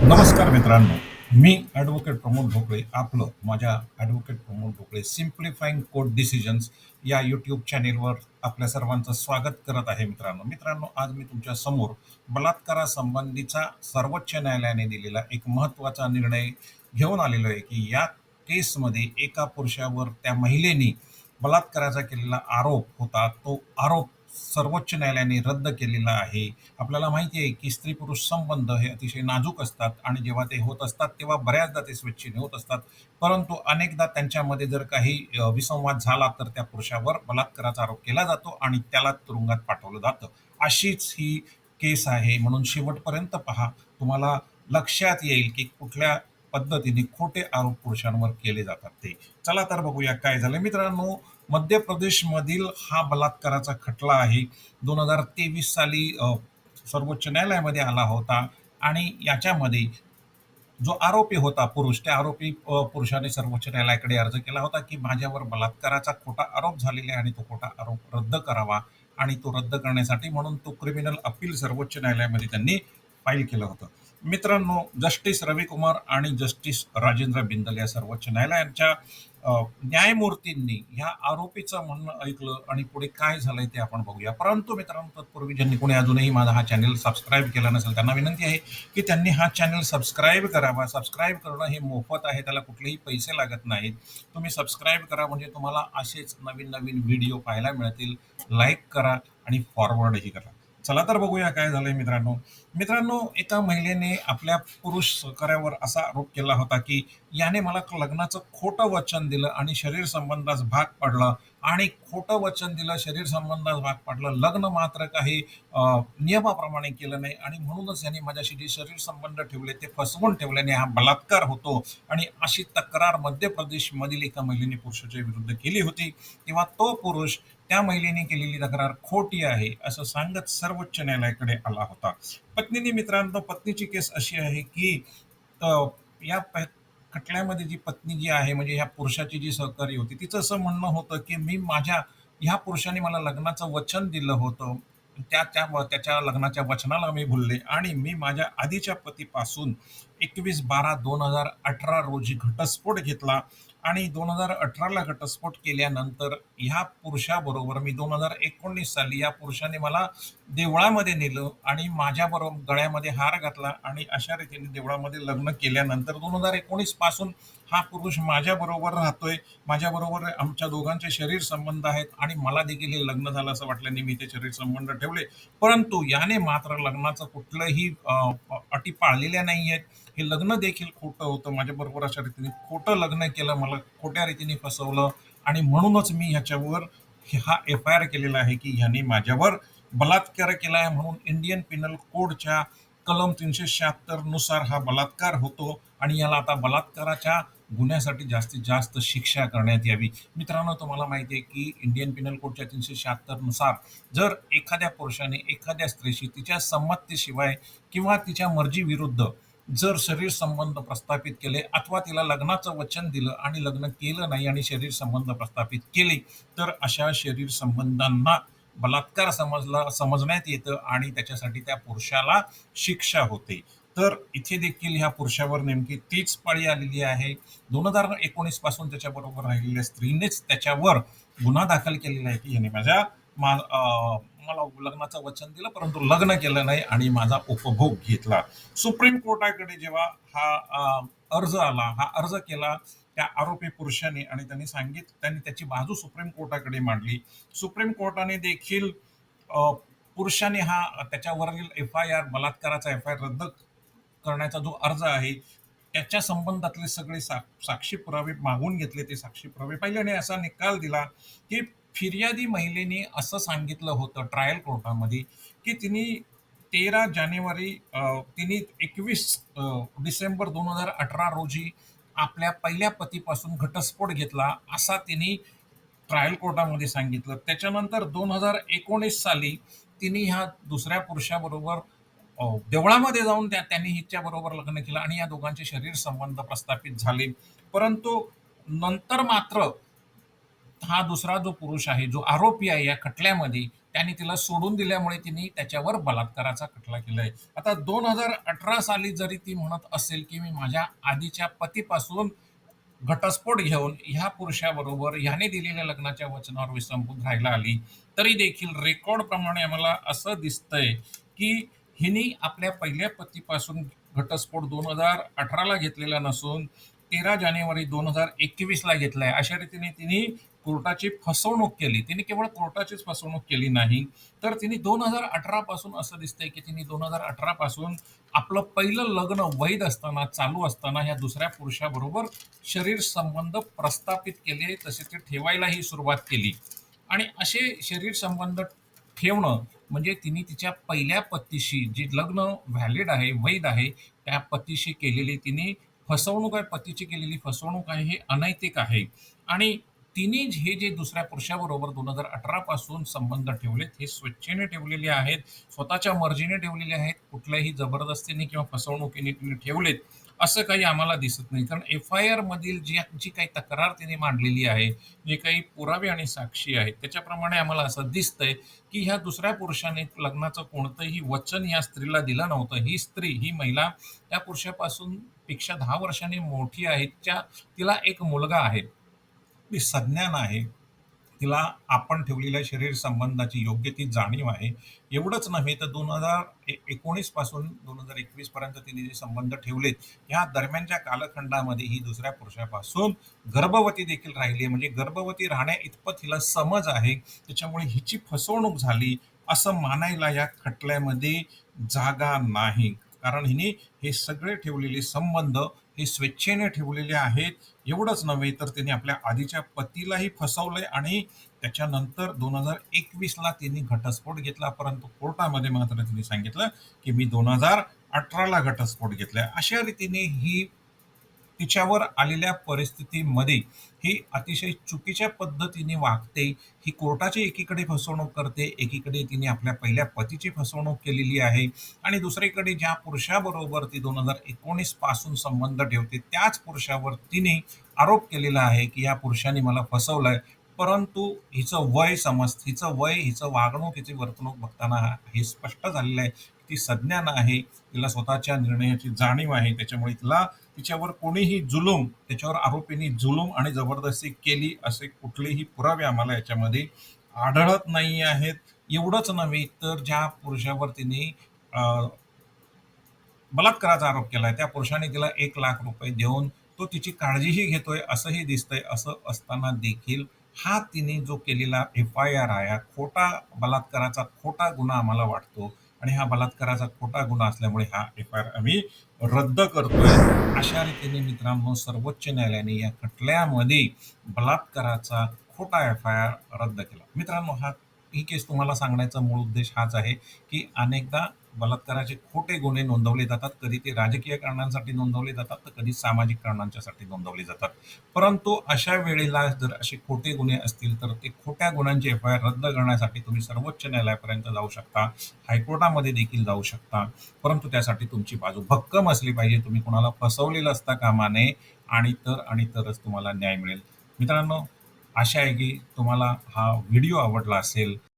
नमस्कार मित्रांनो मी ॲडव्होकेट प्रमोद ढोकळे आपलं माझ्या advocate Pramod Dhokale simplifying court decisions या यूट्यूब चॅनेलवर आपल्या सर्वांचं स्वागत करत आहे मित्रांनो. मित्रांनो आज मी तुमच्यासमोर बलात्कारासंबंधीचा सर्वोच्च न्यायालयाने दिलेला एक महत्त्वाचा निर्णय घेऊन आलेलो आहे की या केसमध्ये एका पुरुषावर त्या महिलेने बलात्काराचा केलेला आरोप होता तो आरोप सर्वोच्च न्यायालयाने रद्द केलेला आहे. आपल्याला माहिती आहे की स्त्री पुरुष संबंध हे अतिशय नाजूक असतात आणि जेव्हा ते होत असतात तेव्हा बऱ्याचदा ते स्वेच्छेने होत असतात. परंतु अनेकदा त्यांच्यामध्ये जर काही विसंवाद झाला तर त्या पुरुषावर बलात्काराचा आरोप केला जातो आणि त्याला तुरुंगात पाठवलं जातं. अशीच ही केस आहे. म्हणून शेवटपर्यंत पहा तुम्हाला लक्षात येईल की कुठल्या पद्धतीने खोटे आरोप पुरुषांवर केले जातात ते. चला तर बघूया काय झालं मित्रांनो मध्य प्रदेशमधील हा बलात्काराचा खटला आहे. दोन हजार तेवीस साली सर्वोच्च न्यायालयामध्ये आला होता आणि याच्यामध्ये जो आरोपी होता पुरुष त्या आरोपी पुरुषाने सर्वोच्च न्यायालयाकडे अर्ज केला होता की माझ्यावर बलात्काराचा खोटा आरोप झालेला आहे आणि तो खोटा आरोप रद्द करावा आणि तो रद्द करण्यासाठी म्हणून तो क्रिमिनल अपील सर्वोच्च न्यायालयामध्ये त्यांनी फाईल केलं होतं. मित्रांनो जस्टिस रविकुमार आणि जस्टिस राजेंद्र बिंदल या सर्वोच्च न्यायालयाच्या न्यायमूर्तींनी ह्या आरोपीचं म्हणणं ऐकलं आणि पुढे काय झालंय ते आपण बघूया. परंतु मित्रांनो तत्पूर्वी ज्यांनी कोणी अजूनही माझा हा चॅनल सबस्क्राईब केला नसेल त्यांना विनंती आहे की त्यांनी हा चॅनल सबस्क्राईब करावा. सबस्क्राईब करणं हे मोफत आहे त्याला कुठलेही पैसे लागत नाहीत. तुम्ही सबस्क्राईब करा म्हणजे तुम्हाला असेच नवीन नवीन व्हिडिओ पाहायला मिळतील. लाईक करा आणि फॉरवर्डही करा. चला तर बघूया काय झालंय मित्रांनो. मित्रांनो एका महिलेने आपल्या पुरुष सहकार्यावर असा आरोप केला होता की याने मला लग्नाचं खोटं वचन दिलं आणि शरीर संबंधास भाग पडला. आणि खोटं वचन दिलं शरीर संबंधात भाग पाडलं लग्न मात्र काही नियमाप्रमाणे केलं नाही. आणि म्हणूनच यांनी माझ्याशी जे शरीर संबंध ठेवले ते फसवून ठेवल्याने हा बलात्कार होतो. आणि अशी तक्रार मध्य प्रदेशमधील एका महिलेने पुरुषाच्या विरुद्ध केली होती. तेव्हा तो पुरुष त्या महिलेने केलेली तक्रार खोटी आहे असं सांगत सर्वोच्च न्यायालयाकडे आला होता. पत्नीने मित्रांनो पत्नीची केस अशी आहे की या खटल्यामध्ये जी पत्नी जी आहे म्हणजे ह्या पुरुषाची जी सहकारी होती तिचं असं म्हणणं होतं की मी माझ्या ह्या पुरुषाने मला लग्नाचं वचन दिलं होतं. त्या त्या त्याच्या लग्नाच्या वचनाला मी भुलले आणि मी माझ्या आधीच्या पतीपासून एकवीस बारा दोन हजार अठरा रोजी घटस्फोट घेतला. आणि दोन हजार अठराला घटस्फोट केल्यानंतर ह्या पुरुषाबरोबर मी दोन हजार एकोणीस साली या पुरुषाने मला देवळामध्ये नेलं आणि माझ्याबरोबर गळ्यामध्ये हार घातला आणि अशा रीतीने देवळामध्ये लग्न केल्यानंतर दोन हजार एकोणीसपासून हा पुरुष माझ्याबरोबर राहतोय माझ्याबरोबर आमच्या दोघांचे शरीर संबंध आहेत आणि मला देखील हे लग्न झालं असं वाटल्याने मी ते शरीर संबंध ठेवले. परंतु याने मात्र लग्नाचं कुठलंही अटी पाळलेल्या नाही आहेत हे लग्न देखील खोटं होतं. माझ्याबरोबर अशा रीतीने खोटं लग्न केलं. मला खोट्या रीतीने फसवलं. आणि म्हणूनच मी ह्याच्यावर हा एफ आय आर केलेला आहे की ह्याने माझ्यावर बलात्कार केला आहे म्हणून इंडियन पिनल कोडच्या कलम तीनशे शहात्तरनुसार हा बलात्कार होतो. आणि याला आता बलात्काराच्या गुन्ह्यासाठी जास्तीत जास्त शिक्षा करण्यात यावी. मित्रांनो तुम्हाला माहिती आहे की इंडियन पिनल कोडच्या तीनशे शहात्तरनुसार जर एखाद्या पुरुषाने एखाद्या स्त्रीशी तिच्या संमतीशिवाय किंवा तिच्या मर्जीविरुद्ध जर शरीर संबंध प्रस्थापित केले अथवा तिला लग्नाचं वचन दिलं आणि लग्न केलं नाही आणि शरीर संबंध प्रस्थापित केले तर अशा शरीर संबंधांना बलात्कार समजला समजण्यात येतं आणि त्याच्यासाठी त्या पुरुषाला शिक्षा होते. तर इथे देखील ह्या पुरुषावर नेमकी तीच पाळी आलेली आहे. दोन हजार एकोणीसपासून त्याच्याबरोबर राहिलेल्या स्त्रीनेच त्याच्यावर गुन्हा दाखल केलेला आहे. की याने माझ्या मा मला लग्नाचं वचन दिलं परंतु लग्न केलं नाही आणि माझा उपभोग घेतला. सुप्रीम कोर्टाकडे जेव्हा हा अर्ज आला हा अर्ज केला त्या आरोपी पुरुषाने आणि त्यांनी सांगित त्यांनी त्याची बाजू सुप्रीम कोर्टाकडे मांडली. सुप्रीम कोर्टाने देखील पुरुषाने हा त्याच्यावरील एफ आय आर बलात्काराचा एफ आय आर रद्द करण्याचा जो अर्ज आहे त्याच्या संबंधातले सगळे सा साक्षी पुरावे मागून घेतले ते साक्षी पुरावे. पाहिल्याने असा निकाल दिला की फिर्यादी महिलेने असं सांगितलं होतं ट्रायल कोर्टामध्ये की तिने तेरा जानेवारी तिने एकवीस डिसेंबर दोन हजार अठरा रोजी आपल्या पहिल्या पतीपासून घटस्फोट घेतला असा तिने ट्रायल कोर्टामध्ये सांगितलं. त्याच्यानंतर दोन हजार एकोणीस साली तिने ह्या दुसऱ्या पुरुषाबरोबर देवळामध्ये जाऊन त्या त्यांनी हिच्या बरोबर लग्न केलं आणि या दोघांचे शरीर संबंध प्रस्थापित झाले. परंतु नंतर मात्र हा दुसरा जो पुरुष आहे जो आरोपी आहे या खटल्यामध्ये त्याने तिला सोडून दिल्यामुळे तिने त्याच्यावर बलात्काराचा खटला केला आहे आता दोन हजार अठरा साली जरी ती म्हणत असेल की मी माझ्या आधीच्या पतीपासून घटस्फोट घेऊन ह्या पुरुषाबरोबर ह्याने दिलेल्या लग्नाच्या वचनावर विसंबून राहायला आली तरी देखील रेकॉर्ड प्रमाणे आम्हाला असं दिसतंय की हिने आपल्या पहिल्या पतीपासून घटस्फोट दोन हजार अठराला घेतलेला नसून तेरा जानेवारी दोन हजार एकवीसला घेतलाय. अशा रीतीने तिने कोर्टाची फसवणूक केली. तिने केवळ कोर्टाचीच फसवणूक केली नाही. तर तिने दोन हजार अठरापासून असं दिसतंय की तिने दोन हजार अठरापासून आपलं पहिलं लग्न वैध असताना चालू असताना ह्या दुसऱ्या पुरुषाबरोबर शरीर संबंध प्रस्थापित केले तसे ते ठेवायलाही सुरुवात केली. आणि असे शरीर संबंध ठेवणं म्हणजे तिने तिच्या पहिल्या पतीशी जे लग्न व्हॅलिड आहे वैध आहे त्या पतीशी केलेली तिने फसवणूक आहे पतीची केलेली फसवणूक आहे हे अनैतिक आहे. आणि तिने हे जे दुसऱ्या पुरुषाबरोबर दोन हजार अठरा पासून संबंध ठेवलेत हे स्वेच्छेने ठेवलेले आहेत स्वतःच्या मर्जीने ठेवलेले आहेत कुठल्याही जबरदस्तीने किंवा फसवणुकीने तिने ठेवलेत. असं काही आम्हाला दिसत नाही. कारण एफ आय आर मधील जी जी काही तक्रार तिने मांडलेली आहे जे काही पुरावे आणि साक्षी आहेत त्याच्याप्रमाणे आम्हाला असं दिसतंय की ह्या दुसऱ्या पुरुषाने लग्नाचं कोणतंही वचन या स्त्रीला दिलं नव्हतं. ही स्त्री ही महिला त्या पुरुषापासून पेक्षा दहा वर्षांनी मोठी आहे त्या तिला एक मुलगा आहे. ती संज्ञान आहे. तिला आपण ठेवलेल्या शरीर संबंधाची योग्य ती जाणीव आहे. एवढंच नव्हे तर दोन हजार एकोणीसपासून दोन हजार एकवीस पर्यंत तिने जे संबंध ठेवलेत ह्या दरम्यानच्या कालखंडामध्ये ही दुसऱ्या पुरुषापासून गर्भवती देखील राहिली आहे. म्हणजे गर्भवती राहण्या इतपत हिला समज आहे. त्याच्यामुळे हिची फसवणूक झाली असं मानायला या खटल्यामध्ये जागा नाही. कारण हिने हे सगळे ठेवलेले संबंध हे स्वेच्छेने ठेवलेले आहेत एवढंच नव्हे तर तिने आपल्या आधीच्या पतीलाही फसवलंय आणि त्याच्यानंतर दोन हजार एकवीसला तिने घटस्फोट घेतला परंतु कोर्टामध्ये मात्र तिने सांगितलं की मी दोन हजार अठराला घटस्फोट घेतलाय. अशा रीतीने ही तिच्यावर आलेल्या परिस्थितीमध्ये ही अतिशय चुकीच्या पद्धतीने वागते ही कोर्टाची एकीकडे फसवणूक करते एकीकडे तिने आपल्या पहिल्या पतीची फसवणूक केलेली आहे आणि दुसरीकडे ज्या पुरुषाबरोबर ती दोन हजार एकोणीसपासून संबंध ठेवते त्याच पुरुषावर तिने आरोप केलेला आहे की या पुरुषाने मला फसवलंय. परंतु हिचं वय समज हिचं वय हिचं वागणूक हिची वर्तणूक बघताना हे स्पष्ट झालेलं आहे ती सज्ञान आहे तिला स्वतःच्या निर्णयाची जाणीव आहे त्याच्यामुळे तिला तिच्यावर कोणीही जुलूम त्याच्यावर आरोपींनी जुलूम आणि जबरदस्ती केली असे कुठलेही पुरावे आम्हाला याच्यामध्ये आढळत नाही आहेत. एवढंच नव्हे तर ज्या पुरुषावर तिने बलात्काराचा आरोप केलाय त्या पुरुषाने तिला एक लाख रुपये देऊन तो तिची काळजीही घेतोय असंही दिसतंय असं असताना देखील हा तिने जो केलेला एफ आय आर आहे खोटा बलात्काराचा खोटा गुन्हा आम्हाला वाटतो. आणि हा बलात्काराचा खोटा गुन्हा असल्यामुळे हा एफ आय आर आम्ही रद्द करतोय. अशा रीतीने मित्रांनो सर्वोच्च न्यायालयाने या खटल्यामध्ये बलात्काराचा खोटा एफ आय आर रद्द केला. मित्रांनो हा ही केस तुम्हाला सांगण्याचा मूळ उद्देश हाच आहे की अनेकदा बलात्काराचे खोटे गुन्हे नोंदवले जातात. कधी ते राजकीय कारणांसाठी नोंदवले जातात तर कधी सामाजिक कारणांच्यासाठी नोंदवले जातात. परंतु अशा वेळेला जर असे खोटे गुन्हे असतील तर ते खोट्या गुन्ह्यांचे एफ आय आर रद्द करण्यासाठी तुम्ही सर्वोच्च न्यायालयापर्यंत जाऊ शकता. हायकोर्टामध्ये देखील जाऊ शकता. परंतु त्यासाठी तुमची बाजू भक्कम असली पाहिजे. तुम्ही कोणाला फसवलेलं असता कामा नये आणि तर आणि तरच तुम्हाला न्याय मिळेल. मित्रांनो आशा आहे की तुम्हाला हा व्हिडिओ आवडला असेल.